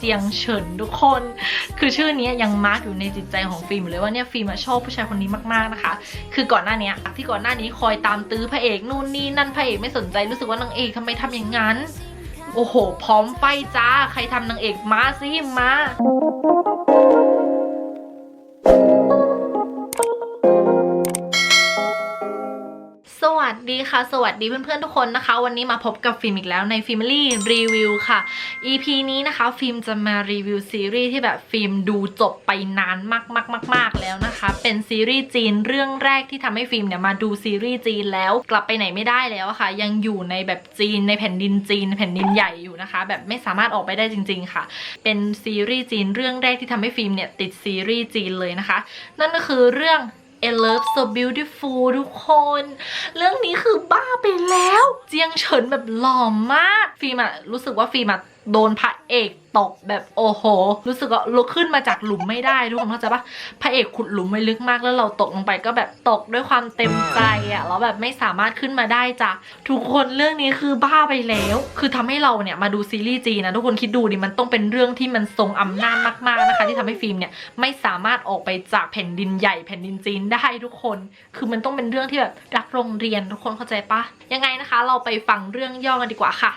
เจียงเฉินทุกคน คือชื่อนี้ยังมาร์กอยู่ในจิตใจของฟิล์มเลยว่าเนี่ยฟิล์มชอบผู้ชายคนนี้มากๆนะคะ คือก่อนหน้านี้ที่ก่อนหน้านี้คอยตามตื้อพระเอกนู่นนี่นั่นพระเอกไม่สนใจรู้สึกว่านางเอกทำไมทำอย่างนั้น โอ้โห พร้อมไฟจ้า ใครทำนางเอกมาสิมา ดีค่ะ สวัสดีเพื่อนๆทุกคนนะคะ วันนี้มาพบกับฟิล์มอีกแล้วใน Family Review ค่ะ EP นี้นะคะ ฟิล์มจะมารีวิวซีรีส์ที่แบบฟิล์มดูจบไปนานมากๆ ๆ ๆ แล้วนะคะ เป็นซีรีส์จีนเรื่องแรกที่ทำให้ฟิล์มเนี่ยมาดูซีรีส์จีนแล้วกลับไปไหนไม่ได้แล้วค่ะ ยังอยู่ในแบบจีนในแผ่นดินจีน แผ่นดินใหญ่อยู่นะคะ แบบไม่สามารถออกไปได้จริง ๆ ค่ะ เป็นซีรีส์จีนเรื่องแรกที่ทำให้ฟิล์มเนี่ยติดซีรีส์จีนเลยนะคะ นั่นก็คือเรื่อง I Love So Beautiful ทุกคน เรื่องนี้คือบ้าไปแล้ว เจียงเฉินแบบหล่อมาก ฟิล์มอะรู้สึกว่าฟิล์มอะโดนพระเอกตกแบบโอ้โห รู้สึกว่าลุกขึ้นมาจากหลุมไม่ได้ทุกคนเข้าใจปะพระเอกขุดหลุมไว้ลึกมากแล้วเราตกลงไปก็แบบตกด้วยความเต็มใจอะแล้วแบบไม่สามารถขึ้นมาได้จ้ะทุกคนเรื่องนี้คือบ้าไปแล้ว คือทำให้เราเนี่ยมาดูซีรีส์จีนะทุกคนคิดดูดิมันต้องเป็นเรื่องที่มันทรงอำนาจมากๆนะคะ ที่ทำให้ฟิล์มเนี่ยไม่สามารถออกไปจากแผ่นดินใหญ่แผ่นดินจีนได้ทุกคน คือมันต้องเป็นเรื่องที่แบบรักโรงเรียนทุกคนเข้าใจปะยังไงนะคะ เราไปฟังเรื่องย่อกันดีกว่าค่ะ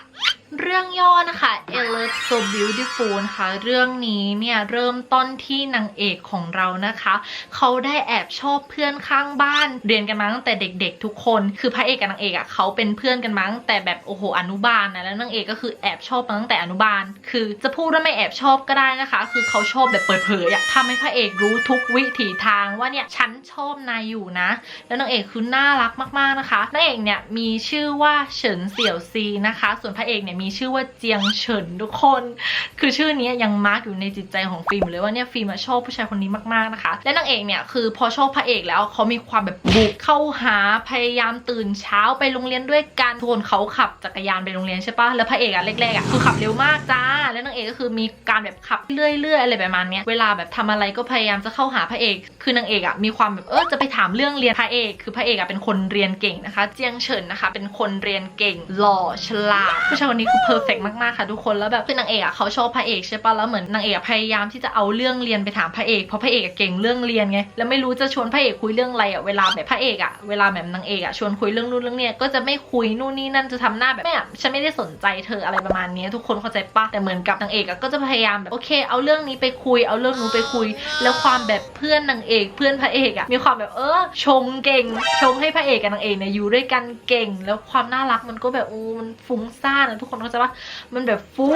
เรื่องย่อนะคะ e l e So Beautiful นะคะ เรื่องนี้เนี่ยเริ่มต้นที่นางเอกของเรานะคะ เขาได้แอบชอบเพื่อนข้างบ้าน เรียนกันมาตั้งแต่เด็กๆทุกคน คือพระเอกกับนางเอกอะ่ะเขาเป็นเพื่อนกันมาตั้งแต่แบบโอ้โหอนุบาลนะ แล้วนางเอกก็คือแอบชอบมาตั้งแต่อนุบาล คือจะพูดว่าไม่แอบชอบก็ได้นะคะ คือเขาชอบแบบเปิดเผยอะทำให้พระเอกรู้ทุกวิถีทางว่าเนี่ยฉันชอบนายอยู่นะ แล้วนางเอกคือน่ารักมากๆนะคะ นางเอกเนี่ยมีชื่อว่าเฉินเสี่ยวซีนะคะ ส่วนพระเอกเนี่ยมีชื่อว่าเจียงเฉินทุกคน คือชื่อนี้ยังมาร์กอยู่ในจิตใจของฟิล์มเลยว่าเนี่ยฟิล์มชอบผู้ชายคนนี้มากๆนะคะ และนางเอกเนี่ยคือพอชอบพระเอกแล้วเขามีความแบบบุกเข้าหาพยายามตื่นเช้าไปโรงเรียนด้วยกันทุกคนเขาขับจักรยานไปโรงเรียนใช่ปะแล้วพระเอกอะแรกๆอะคือขับเร็วมากจ้า แล้วนางเอกก็คือมีการแบบขับเรื่อยๆอะไรประมาณเนี้ยเวลาแบบทำอะไรก็พยายามจะเข้าหาพระเอก คือนางเอกอะมีความแบบเออจะไปถามเรื่องเรียนพระเอก คือพระเอกอะเป็นคนเรียนเก่งนะคะ เจียงเฉินนะคะ เป็นคนเรียนเก่งหล่อฉลาดผู้ชายคนนี้คือเพอร์เฟกมากๆค่ะทุกคนแล้วแบบคือนางเอกอะเขาชอบพระเอกใช่ปะแล้วเหมือนนางเอกพยายามที่จะเอาเรื่องเรียนไปถามพระเอกเพราะพระเอกเก่งเรื่องเรียนไงแล้วไม่รู้จะชวนพระเอกคุยเรื่องอะไรอะเวลาแบบพระเอกอะเวลาแบบนางเอกอะชวนคุยเรื่องนู่นเรื่องเนี้ยก็จะไม่คุยนู่นนี่นั่นจะทำหน้าแบบไม่อะฉันไม่ได้สนใจเธออะไรประมาณนี้ทุกคนเข้าใจปะแต่เหมือนกับนางเอกอะก็จะพยายามแบบโอเค เอาเรื่องนี้ไปคุยเอาเรื่องนู้นไปคุย แล้วความแบบเพื่อนนางเอกเพื่อนพระเอกอะมีความแบบเออชงเก่ง ชงให้พระเอกกับนางเอกเนี่ยอยู่ด้วยกันเก่ง แล้วความน่ารักมันก็แบบอ้มันฟุ้งซ่านอะทุกคนเข้าใจปะมันแบบฟู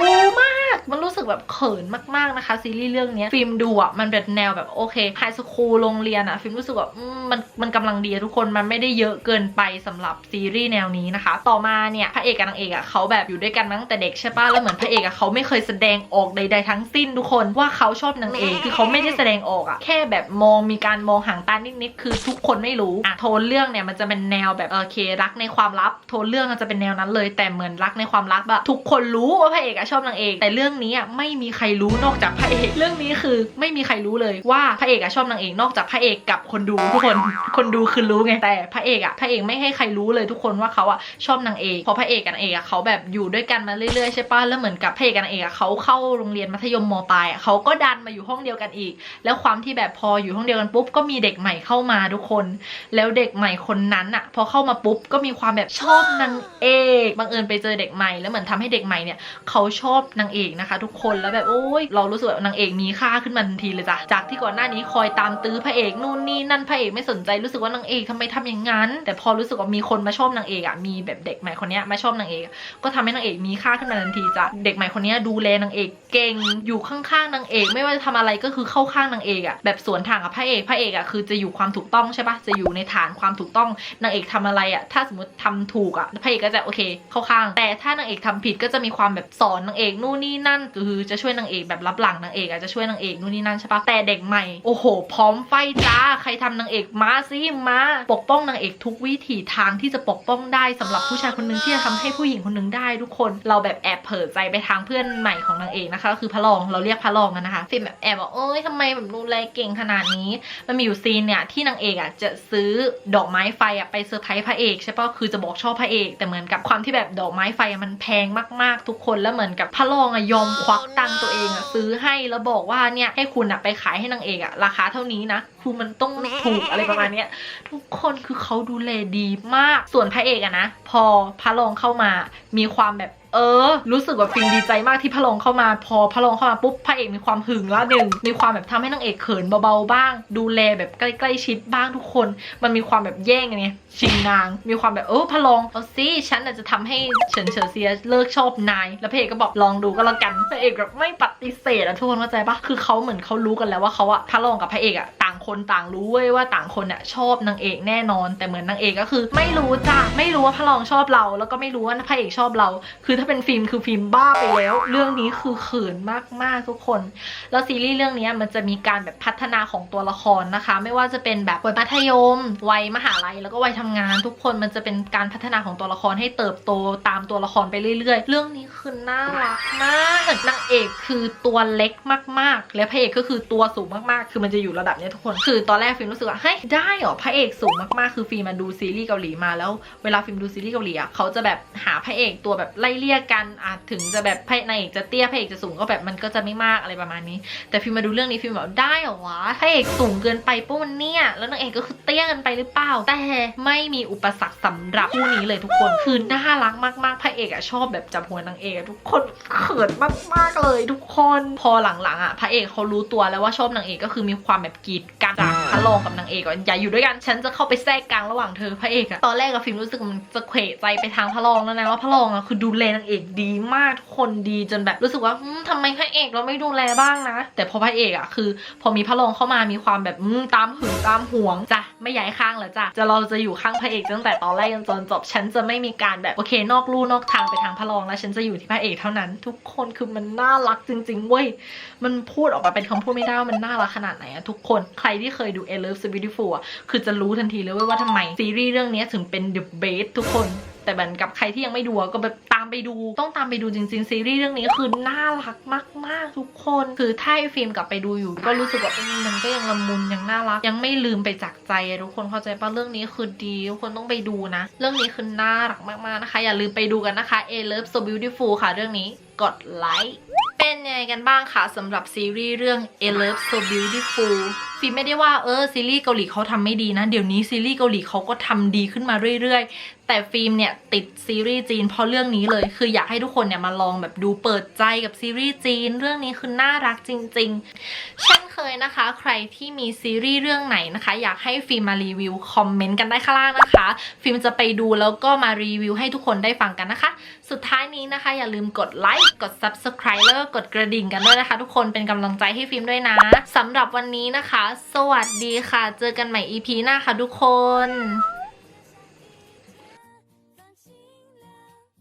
มาก มันรู้สึกแบบเขินมากๆนะคะ ซีรีส์เรื่องเนี้ยฟิล์มดูอะมันเป็นแนวแบบโอเคไฮสคูลโรงเรียนอะฟิล์มรู้สึกว่าอืมมันมันกำลังดีอะทุกคนมันไม่ได้เยอะเกินไปสำหรับซีรีส์แนวนี้นะคะ ต่อมาเนี่ยพระเอกกับนางเอกอะเขาแบบอยู่ด้วยกันมาตั้งแต่เด็กใช่ปะแล้วเหมือนพระเอกอะเขาไม่เคยแสดงออกใด ๆ ทั้งสิ้นทุกคนว่าเขาชอบนางเอกคือเขาไม่ได้แสดงออกอะแค่แบบมองมีการมองห่างตานิดๆคือทุกคนไม่รู้อะโทนเรื่องเนี่ยมันจะเป็นแนวแบบโอเครักในความลับ โทนเรื่องมันจะเป็นแนวนั้นเลย แต่เหมือนรักในความลับอะทุกคนรู้ว่าพระเอกอะชอบนางเอก แต่เรื่องนี้อะไม่มีใครรู้นอกจากพระเอกเรื่องนี้คือไม่มีใครรู้เลยว่าพระเอกอะชอบนางเอกนอกจากพระเอกกับคนดูทุกคนคนดูคือรู้ไงแต่พระเอกอะพระเอกไม่ให้ใครรู้เลยทุกคนว่าเขาอะชอบนางเอกเพราะพระเอกกับนางเอกอะเขาแบบอยู่ด้วยกันมาเรื่อยๆใช่ปะแล้วเหมือนกับพระเอกกับนางเอกอะเขาเข้าโรงเรียนมัธยมมปลายอะเขาก็ดันมาอยู่ห้องเดียวกันอีก แล้วความที่แบบพออยู่ห้องเดียวกันปุ๊บก็มีเด็กใหม่เข้ามาทุกคน แล้วเด็กใหม่คนนั้นอะพอเข้ามาปุ๊บก็มีความแบบชอบนางเอกบังเอิญไปเจอเด็กใหม่แล้วเหมือนทำให้เด็กใหม่เนี่ยเขาชอบนางเอกนะคะ ทุกคนแล้วแบบโอ้ยเรารู้สึกว่านางเอกมีค่าขึ้นมาทันทีเลยจ้ะจากที่ก่อนหน้านี้คอยตามตื้อพระเอกนู่นนี่นั่นพระเอกไม่สนใจรู้สึกว่านางเอกทำไมทำอย่างนั้น แต่พอรู้สึกว่ามีคนมาชอบนางเอกอะมีแบบเด็กใหม่คนนี้มาชอบนางเอก ก็ทำให้นางเอกมีค่าขึ้นมาทันทีจ้ะเด็กใหม่คนนี้ดูแลนางเอกเก่งอยู่ข้างๆนางเอก ไม่ว่าจะทำอะไรก็คือเข้าข้างนางเอกอะแบบสวนทางกับพระเอกพระเอกอะคือจะอยู่ความถูกต้องใช่ปะจะอยู่ในฐานความถูกต้องนางเอกทำอะไรอะถ้าสมมติทำถูกอะพระเอกก็จะโอเคเข้าข้าง แต่ถ้านางเอกททำผิดก็จะมีความแบบสอนนางเอกนู่นนี่นั่นคือจะช่วยนางเอกแบบรับหลังนางเอกอะจจะช่วยนางเอกนู่นนี่นั่นใช่ปะแต่เด็กใหม่โอ้โห พร้อมไฟจ้าใครทำนางเอกมาสิมาปกป้องนางเอกทุกวิถีทางที่จะปกป้องได้สำหรับผู้ชายคนหนึ่งที่จะทำให้ผู้หญิงคนหนึ่งได้ทุกคนเราแบบแอบเผลอใจไปทางเพื่อนใหม่ของนางเอกนะคะก็คือพระรองเราเรียกพระรองกันนะคะฟิล์มแบบแอบบอกเอ้ยทำไมแบบดูแลเก่งขนาดนี้มันมีอยู่ซีนเนี่ยที่นางเอกอะจะซื้อดอกไม้ไฟอะไปเซอร์ไพรส์พระเอกใช่ปะคือจะบอกชอบพระเอกแต่เหมือนกับความที่แบบดอกไม้ไฟมันแพงมากๆทุกคนแล้วเหมือนกับพระรองอะยอมควักตังตัวเองอะซื้อให้แล้วบอกว่าเนี่ยให้คุณอะไปขายให้นางเอกอะราคาเท่านี้นะคือมันต้องถูกอะไรประมาณเนี้ยทุกคนคือเขาดูแลดีมากส่วนพระเอกอะนะ พอพระรองเข้ามามีความแบบเออ รู้สึกว่าฟิล์มดีใจมากที่พระรองเข้ามาพอพระรองเข้ามาปุ๊บพระเอกมีความหึงละหนึ่งมีความแบบทำให้นางเอกเขินเบาๆบ้าง ดูแลแบบใกล้ๆชิดบ้างทุกคน มันมีความแบบแย่งไงชิงนาง มีความแบบเออพระรองเอาสิฉันอาจจะทำให้เฉินเฉินเซียเลิกชอบนาย แล้วพระเอกก็บอกลองดูก็แล้วกันพระเอกแบบไม่ปฏิเสธอะทุกคนเข้าใจปะคือเขาเหมือนเขารู้กันแล้วว่าเขาอะพระรองกับพระเอกอะต คนต่างรู้เว้ยว่าต่างคนอะชอบนางเอกแน่นอน แต่เหมือนนางเอกก็คือ ไม่รู้จ้ะไม่รู้ว่าพระรองชอบเรา แล้วก็ไม่รู้ว่าพระเอกชอบเรา คือถ้าเป็นฟิล์มคือฟิล์มบ้าไปแล้ว เรื่องนี้คือเขินมากๆทุกคน แล้วซีรีส์เรื่องนี้มันจะมีการแบบพัฒนาของตัวละครนะคะ ไม่ว่าจะเป็นแบบวัยมัธยมวัยมหาลัยแล้วก็วัยทำงาน ทุกคนมันจะเป็นการพัฒนาของตัวละครให้เติบโตตามตัวละครไปเรื่อย ๆ เรื่องนี้คือน่ารักมากนางเอกคือตัวเล็กมากๆ และพระเอกก็คือตัวสูงมากๆ คือมันจะอยู่ระดับนี้ทุกคนคือตอนแรกฟิล์มรู้สึกว่าเฮ้ยได้เหรอพระเอกสูงมากๆคือฟิล์มมาดูซีรีส์เกาหลีมาแล้วเวลาฟิล์มดูซีรีส์เกาหลีอะเขาจะแบบหาพระเอกตัวแบบไล่เลี่ยกันอาจถึงจะแบบพระนางเอกจะเตี้ยพระเอกจะสูงก็แบบมันก็จะไม่มากอะไรประมาณนี้ แต่ฟิล์มมาดูเรื่องนี้ฟิล์มแบบได้เหรอวะพระเอกสูงเกินไปปุ๊บมันเนี่ยแล้วนางเอกก็คือเตี้ยเกินไปหรือเปล่าแต่ไม่มีอุปสรรคสำหรับคู่นี้เลยทุกคนคือน่ารักมากๆพระเอกอะชอบแบบจับหัวนางเอกทุกคนเขินมากๆเลยทุกคนพอหลังๆอะพระเอกเขารู้ตัวแล้วว่าชอบนางเอกก็คือมีความแบบกีดกันจากพระรองกับนางเอกว่าอย่าอยู่ด้วยกันฉันจะเข้าไปแทรกกลางระหว่างเธอพระเอกอะตอนแรกอะฟิล์มรู้สึกมันจะเขวใจไปทางพระรองแล้วนะว่าพระรองอะคือดูแลนางเอกดีมากทุกคนดีจนแบบรู้สึกว่าอืมทำไมพระเอกเราไม่ดูแลบ้างนะ แต่พอพระเอกอะคือ พอมีพระรองเข้ามามีความแบบอืมตามหึงตามหวงจ้ะไม่ย้ายข้างแล้วจ้ะจะเราจะอยู่ข้างพระเอกตั้งแต่ตอนแรกจนตอนจบฉันจะไม่มีการแบบโอเคนอกลู่นอกทางไปทางพระรองแล้วฉันจะอยู่ที่พระเอกเท่านั้น ทุกคนคือมันน่ารักจริงๆเว้ยมันพูดออกมาเป็นคำพูดไม่ได้ว่ามันน่ารักขนาดไหนอะทุกคนใครรที่เคยดู A Love So Beautiful อะคือจะรู้ทันทีเลยว่าทำไม ซีรีส์เรื่องนี้ถึงเป็น The Best ทุกคนแต่เหมือนกับใครที่ยังไม่ดูก็แบบตามไปดู ต้องตามไปดูจริง ๆ ซีรีส์เรื่องนี้คือน่ารักมาก ๆ ทุกคน คือถ้าไอ้ฟิล์มกลับไปดูอยู่ ก็รู้สึกว่ามันก็ยังละมุนยังน่ารัก ยังไม่ลืมไปจากใจทุกคนเข้าใจปะเรื่องนี้คือดีทุกคนต้องไปดูนะ เรื่องนี้คือน่ารักมากๆนะคะ อย่าลืมไปดูกันนะคะ A Love So Beautiful ค่ะเรื่องนี้กดไลค์ เป็นยังไงกันบ้างคะสำหรับซีรีส์เรื่อง A Love So Beautiful ฟิล์มไม่ได้ว่าเออซีรีส์เกาหลีเขาทำไม่ดีนะ เดี๋ยวนี้ซีรีส์เกาหลีเขาก็ทำดีขึ้นมาเรื่อยๆ แต่ฟิล์มเนี่ยติดซีรีส์จีนเพราะเรื่องนี้เลย คืออยากให้ทุกคนเนี่ยมาลองแบบดูเปิดใจกับซีรีส์จีน เรื่องนี้คือน่ารักจริง ๆ เช่นเคยนะคะ ใครที่มีซีรีส์เรื่องไหนนะคะ อยากให้ฟิล์มมารีวิวคอมเมนต์กันได้ข้างล่างนะคะ ฟิล์มจะไปดูแล้วก็มารีวิวให้ทุกคนได้ฟังกันนะคะ สุดท้ายนี้นะคะ อย่าลืมกดไลค์กด subscribe แล้วก็กดกระดิ่งกันด้วยนะคะ ทุกคนเป็นกำลังใจให้ฟิล์มด้วยนะสำหรับวันนี้นะคะ สวัสดีค่ะ เจอกันใหม่ EP หน้าค่ะทุกคน